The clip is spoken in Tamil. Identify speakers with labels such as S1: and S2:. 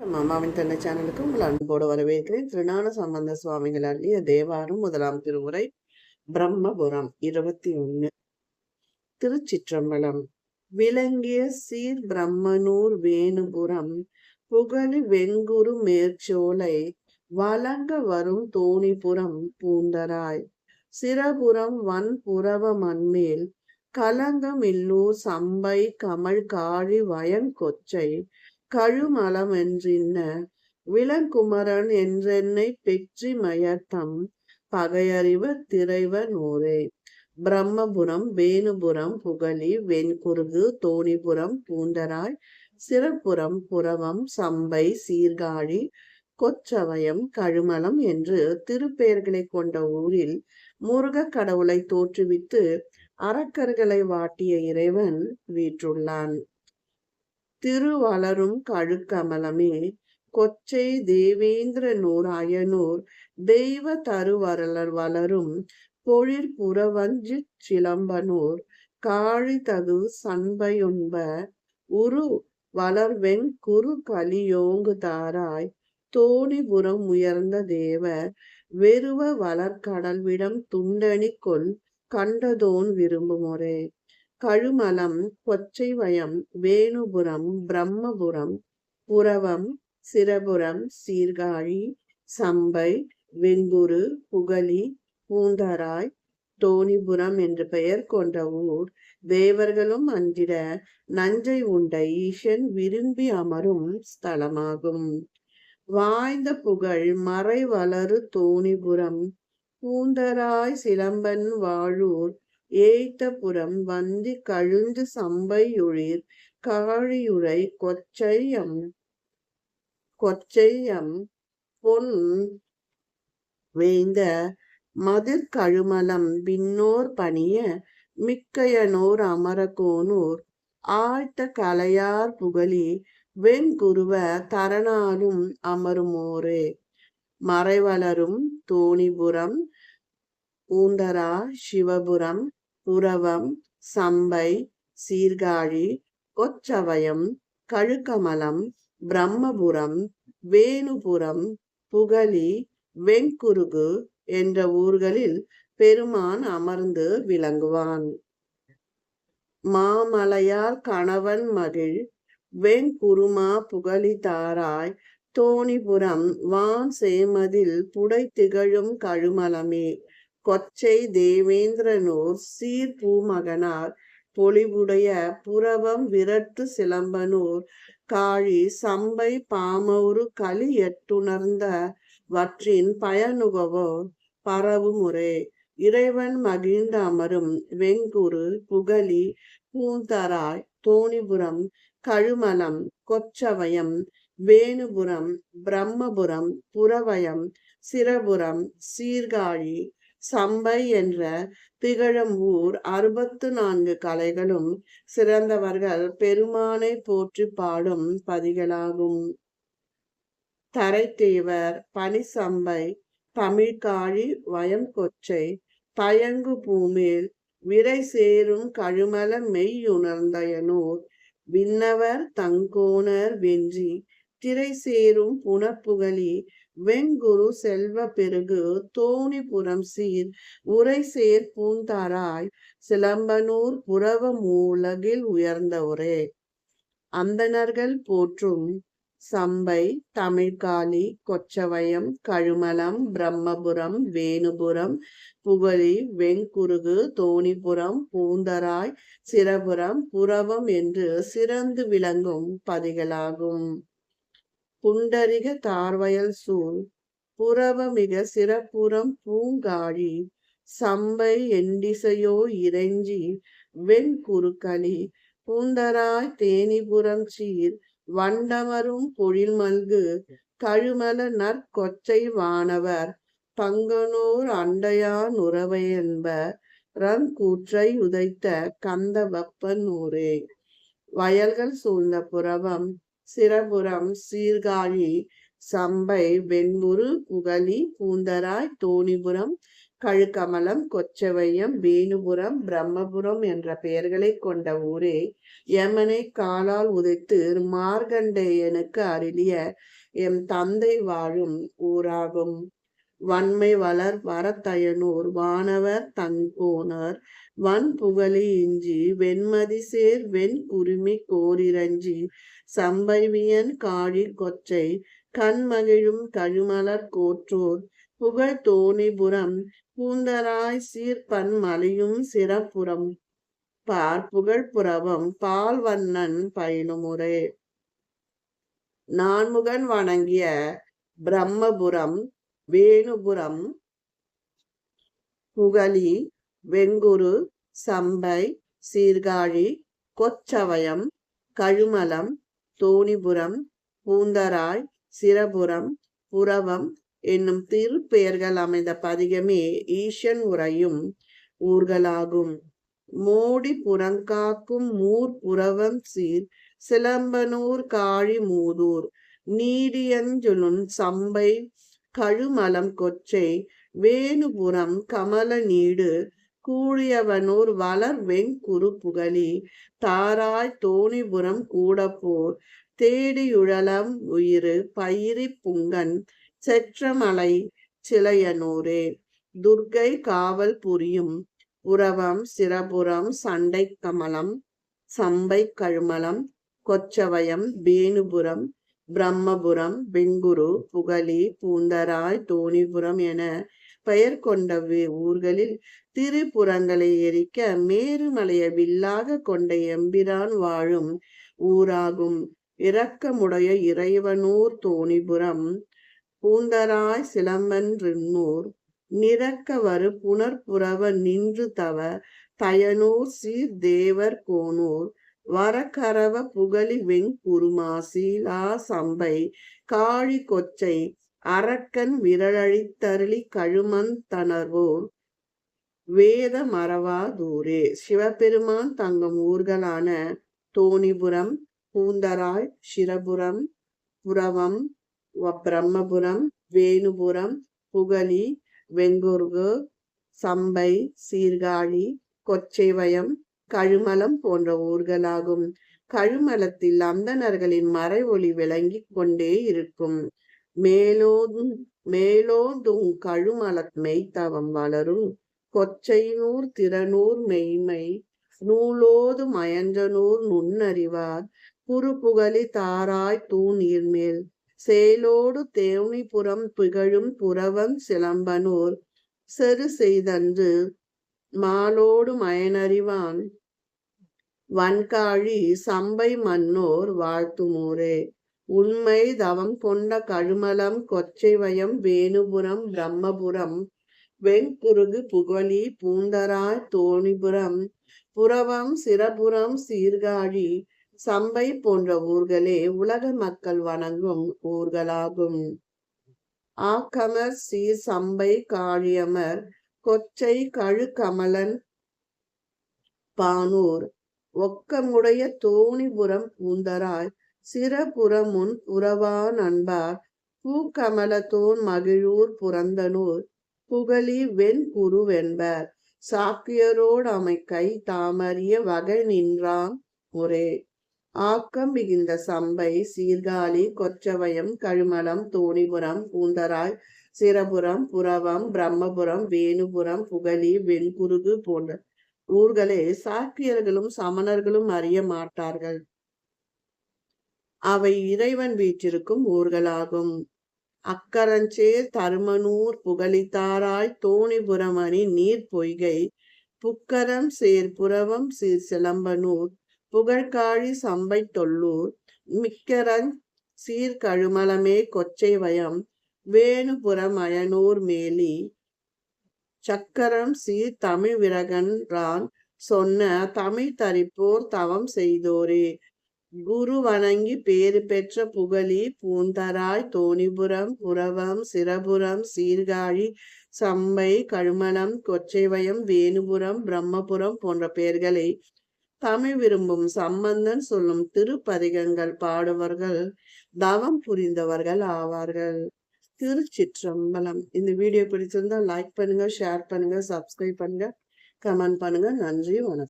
S1: அம்மாவின் தந்தை சேனலுக்கு உங்கள் அன்போடு வரவேற்கிறேன். திருநான சம்பந்த சுவாமிகள் அள்ளிய தேவாரம் முதலாம் திருவுரை பிரம்மபுரம் இருபத்தி ஒன்னு. திருச்சிற்றம்பலம். விளங்கிய சீர் பிரம்மனூர் வேணுபுரம் புகழி வெங்குரு மேற்சோலை வழங்க வரும் தோணிபுரம் பூந்தராய். சிரபுரம் வன் புறவ மண்மேல் கலங்கம் இல்லூர் சம்பை கமல் காழி வயன் கொச்சை கழுமலம் என்றின்ன விலங்குமரன் என்றென்னை பெற்றி மயத்தம் பகையறிவர் திரைவர் நூரே பிரம்மபுரம் வேணுபுரம் புகழி வெண்குருகு தோணிபுரம் பூந்தராய் சிறப்புறம் புறவம் சம்பை சீர்காழி கொச்சவயம் கழுமலம் என்று திருப்பெயர்களை கொண்ட ஊரில் முருகக் கடவுளை தோற்றுவித்து அரக்கர்களை வாட்டிய இறைவன் வீற்றுள்ளான். திருவளரும் கழுக்கமலமே. கொச்சை தேவேந்திர நூராயனூர் தெய்வ தருவரலர் வளரும் பொழிற் புறவஞ்சி சிலம்பனூர் காழி தகு சண்பையுண்ப உரு வளர்வெண் குறு கலியோங்கு தாராய். தோணிபுரம் உயர்ந்த தேவர் வெறுவ வளர்கடல்விடம் துண்டணி கொள் கண்டதோன் விரும்புமுறை கழுமலம் கொச்சைவயம் வேணுபுரம் பிரம்மபுரம் புறவம் சிரபுரம் சீர்காழி சம்பை வெங்குரு புகழி பூந்தராய் தோணிபுரம் என்று பெயர் கொண்ட ஊர். தேவர்களும் அன்றிட நஞ்சை உண்ட ஈசன் விரும்பி அமரும் ஸ்தலமாகும். வாய்ந்த புகழ் மறை வளரு தோணிபுரம். பூந்தராய் சிலம்பன் வாழூர் ஏய்த்தபுரம் வந்தி கழுந்து சம்பையுழிர் காழியுரை கொச்சையம் கொச்சையம் பொன் வேந்த மதிர் கழுமலம் பின்னோர் பணிய மிக்கையனோர் அமரகோனூர் ஆழ்த்த கலையார் புகழி வெண்குருவ தரணாலும் அமருமோரே. மறைவளரும் தோணிபுரம் பூந்தரா சிவபுரம் புரவம் சம்பை சீர்காழி கொச்சவயம் கழுக்கமலம் பிரம்மபுரம் வேணுபுரம் புகழி வெண்குருகு என்ற ஊர்களில் பெருமான் அமர்ந்து விளங்குவான். மாமலையார் கணவன் மகிழ் வெண்குருமா புகழி தாராய் தோணிபுரம் வான் சேமதில் புடை திகழும் கழுமலமே. கொச்சை தேவேந்திரனூர் சீர்பூமகனார் பொலிவுடைய புறவம் விரட்டு சிலம்பனூர் காழி சம்பை பாமௌரு களி எட்டுணர்ந்த வற்றின் பயனுகவோ பரவுமுறை. இறைவன் மகிழ்ந்த அமரும் வெங்குரு புகழி பூந்தராய் தோணிபுரம் கழுமலம் கொச்சவயம் வேணுபுரம் பிரம்மபுரம் புறவயம் சிரபுரம் சீர்காழி சம்பை என்ற திகழும் ஊர் அறுபத்து நான்கு கலைகளும் சிறந்தவர்கள் பெருமானை போற்றி பாடும் பதிகளாகும். தரைத்தேவர் பனிசம்பை தமிழ்காழி வயங்கொச்சை பயங்கு தயங்கு பூமேல் விரை சேரும் கழுமல மெய்யுணர்ந்தயனூர் விண்ணவர் தங்கோணர் வென்றி திரை சேரும் புனப்புகழி வெண்குரு செல்வ பெருகு தோணிபுரம் சீர் உரை சேர் பூந்தாராய் சிலம்பனூர் புறவ மூலகில் உயர்ந்த உரே அந்தணர்கள் போற்றும் சம்பை தமிழ்காளி கொச்சவயம் கழுமலம் பிரம்மபுரம் வேணுபுரம் புகழி வெண்குருகு தோணிபுரம் பூந்தராய் சிரபுரம் புறவம் என்று சிறந்து விளங்கும் பதிகளாகும். புண்டரிக தார்வயல் சூழ் புறவமிக சிறப்புறம் பூங்காழி சம்பை எண்டிசையோ இறைஞ்சி வெண்குறுக்களி பூந்தராய் தேனிபுரம் சீர் வண்டமரும் பொழில் மல்கு கழுமல நற்கொச்சை வானவர் பங்கனூர் அண்டையான் உறவையென்ப ரன் கூற்றை உதைத்த கந்தவப்பன் ஊரே வயல்கள் சூழ்ந்த புறவம் சிறபுரம் சீர்காழி சம்பை வெண்முரு குகலி பூந்தராய் தோணிபுரம் கழுக்கமலம் கொச்சவையம் வேணுபுரம் பிரம்மபுரம் என்ற பெயர்களை கொண்ட ஊரே யமனை காலால் உதைத்து மார்கண்டேயனுக்கு அருளிய எம் தந்தை வாழும் ஊராகும். வன்மை வளர் வரத்தயனூர் வானவர் தங்கோனர் வன் புகழி இஞ்சி வெண்மதி சேர் வெண் குருமி கோரிரஞ்சி சம்பைவியன் காழி கொச்சை கண்மகிழும் கழுமலர் கோற்றோர் புகழ் தோணிபுரம் பூந்தராய் சீர்பன் மலையும் சிறப்புறம் பார் புகழ் புறவம் பால் வண்ணன் பயிலுமுறை. நான்முகன் வணங்கிய பிரம்மபுரம் வேணுபுரம் புகழி வெங்குரு சம்பை சீர்காழி கொச்சவயம் கழுமலம் தோணிபுரம் பூந்தராய் சிரபுரம் புறவம் என்னும் திருப்பெயர்கள் அமைந்த பதிகமே ஈசன் உரையும் ஊர்களாகும். மோடி புறங்காக்கும் மூர் புறவம் சீர் சிலம்பனூர் காழி மூதூர் நீடியஞ்சுலுன் சம்பை கழுமலம் கொச்சை வேணுபுரம் கமல நீடு கூழியவனூர் வளர் வெங்குரு புகழி தாராய் தோணிபுரம் கூடப்போர் தேடியுழலம் உயிரு பயிரி புங்கன் செற்றமலை சிலையனூரே. துர்கை காவல் புரியும் உறவம் சிரபுரம் சண்டை கமலம் சம்பை கழுமலம் கொச்சவயம் வேணுபுரம் பிரம்மபுரம் வெங்குரு புகழி பூந்தராய் தோணிபுரம் என பெயர் கொண்ட ஊர்களில் திருப்புறங்களை எரிக்க மேருமலைய வில்லாக கொண்ட எம்பிரான் வாழும் ஊராகும். இரக்கமுடைய இறைவனூர் தோணிபுரம் பூந்தராய் சிலம்பன்றின்னூர் நிறக்கவரு புனர்புறவ நின்று தவ தயனூர் சீர் தேவர் கோனூர் வரக்கரவ புகழி வெங்குருமாசீலா சம்பை காழி கொச்சை அரக்கன் விரலழித்தருளி கழுமந்தனர்வோர் வேத மறவாதூரே சிவபெருமான் தங்கும் ஊர்களான தோணிபுரம் பூந்தராய் சிரபுரம் புரவம் பிரம்மபுரம் வேணுபுரம் புகழி வெங்குர்கு சம்பை சீர்காழி கொச்சைவயம் கழுமலம் போன்ற ஊர்களாகும். கழுமலத்தில் அந்தணர்களின் மறை ஒளி விளங்கிக் கொண்டே இருக்கும். மேலோதும் மேலோதும் கழுமலத் மெய்த்தவம் வளரும். கொச்சைநூர் திறனூர் மெய்மை நூலோது மயன்றனூர் நுண்ணறிவார். புறப்புகழி தாராய் தூணீர்மேல் சேலோடு தேவனிபுரம் புகழும் புறவன் சிலம்பனூர். செரு செய்தன்று மாலோடு மயனறிவான். வன்காழி சம்பை மன்னோர் வாழ்த்துமூரே. உண்மை தவம் கொண்ட கழுமலம் கொச்சைவயம் வேணுபுரம் பிரம்மபுரம் வெண்குருகு புகழி பூந்தராய் தோணிபுரம் புறவம் சிரபுரம் சீர்காழி சம்பை போன்ற ஊர்களே உலக மக்கள் வணங்கும் ஊர்களாகும். ஆக்கமர் சீர் சம்பை காழியமர் கொச்சை கழுகமலன் பானூர் ஒக்கமுடைய தோணிபுரம் பூந்தராய் சிறபுறமுன் உறவான் அன்பார் பூக்கமலத்தோன் மகிழூர் புறந்தனூர். புகழி வெண்குருவென்பர் சாக்கியரோடு அமைக்கை தாமறிய வகை நின்றான் ஒரே. ஆக்கம் மிகுந்த சம்பை சீர்காழி கொச்சவயம் கழுமலம் தோணிபுரம் பூந்தராய். சிரபுரம் புறவம் பிரம்மபுரம் வேணுபுரம் புகழி வெண்குருகு போன்ற ஊர்களே சாக்கியர்களும் சமணர்களும் அறிய மாட்டார்கள். அவை இறைவன் வீற்றிருக்கும் ஊர்களாகும். அக்கரஞ்சேர் தருமனூர் புகழித்தாராய் தோணிபுரமணி நீர் பொய்கை. புக்கரம் சேர் புறவம் சீர் சிலம்பனூர் புகழ்காழி சம்பை தொல்லூர். மிக்கரன் சீர்கழுமலமே கொச்சை வயம். வேணுபுரம் அயனூர் மேலி. சக்கரம் சீர் தமிழ் விரகன் ரான் சொன்ன தமிழ் தரிப்போர் தவம் செய்தோரே. குரு வணங்கி பேறு பெற்ற புகழி பூந்தராய் தோணிபுரம் புறவம் சிரபுரம் சீர்காழி சம்பை கழுமணம் கொச்சைவயம் வேணுபுரம் பிரம்மபுரம் போன்ற பெயர்களை தமிழ் விரும்பும் சம்பந்தன் சொல்லும் திருப்பதிகங்கள் பாடுவர்கள் தவம் புரிந்தவர்கள் ஆவார்கள் திருச்சிற்றம்பலம். இந்த வீடியோ பிடிச்சிருந்தா லைக் பண்ணுங்க, ஷேர் பண்ணுங்க, சப்ஸ்கிரைப் பண்ணுங்க, கமெண்ட் பண்ணுங்க. நன்றி, வணக்கம்.